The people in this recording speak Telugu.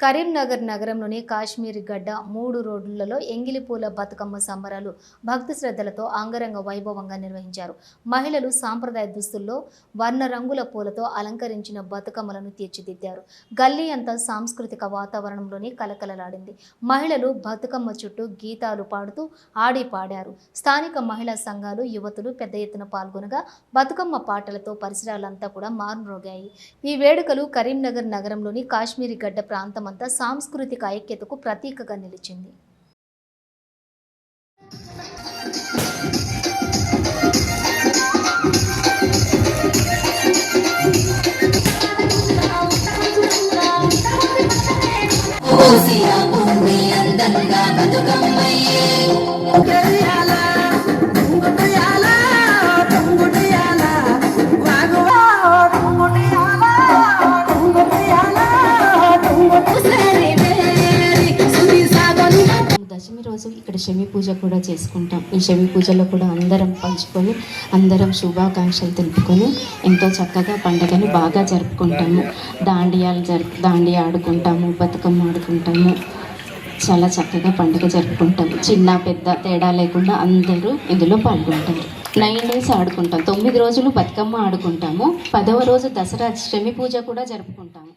కరీంనగర్ నగరంలోని కాశ్మీరీ గడ్డ మూడు రోడ్లలో ఎంగిలిపూల బతుకమ్మ సంబరాలు భక్తి శ్రద్ధలతో అంగరంగ వైభవంగా నిర్వహించారు. మహిళలు సాంప్రదాయ దుస్తుల్లో వర్ణ రంగుల పూలతో అలంకరించిన బతుకమ్మలను తీర్చిదిద్దారు. గల్లీ అంతా సాంస్కృతిక వాతావరణంలోనే కలకలలాడింది. మహిళలు బతుకమ్మ చుట్టూ గీతాలు పాడుతూ ఆడి పాడారు. స్థానిక మహిళా సంఘాలు యువతులు పెద్ద ఎత్తున పాల్గొనగా బతుకమ్మ పాటలతో పరిసరాలంతా కూడా మారుమ్రోగాయి. ఈ వేడుకలు కరీంనగర్ నగరంలోని కాశ్మీరీ గడ్డ ప్రాంతం ప్రాంతమంతా సాంస్కృతిక ఐక్యతకు ప్రతీకగా నిలిచింది. అందంగా బతుకమ్మయ్యే. రోజు ఇక్కడ శమి పూజ కూడా చేసుకుంటాం. ఈ శమి పూజలో కూడా అందరం పంచుకొని అందరం శుభాకాంక్షలు తెలుపుకొని ఎంతో చక్కగా పండుగను బాగా జరుపుకుంటాము. దాండియాలు జరుపు దాండియా ఆడుకుంటాము బతుకమ్మ ఆడుకుంటాము. చాలా చక్కగా పండుగ జరుపుకుంటాము. చిన్న పెద్ద తేడా లేకుండా అందరూ ఇందులో పాల్గొంటారు. నైన్ డేస్ ఆడుకుంటాం. తొమ్మిది రోజులు బతుకమ్మ ఆడుకుంటాము. పదవ రోజు దసరా శమి పూజ కూడా జరుపుకుంటాం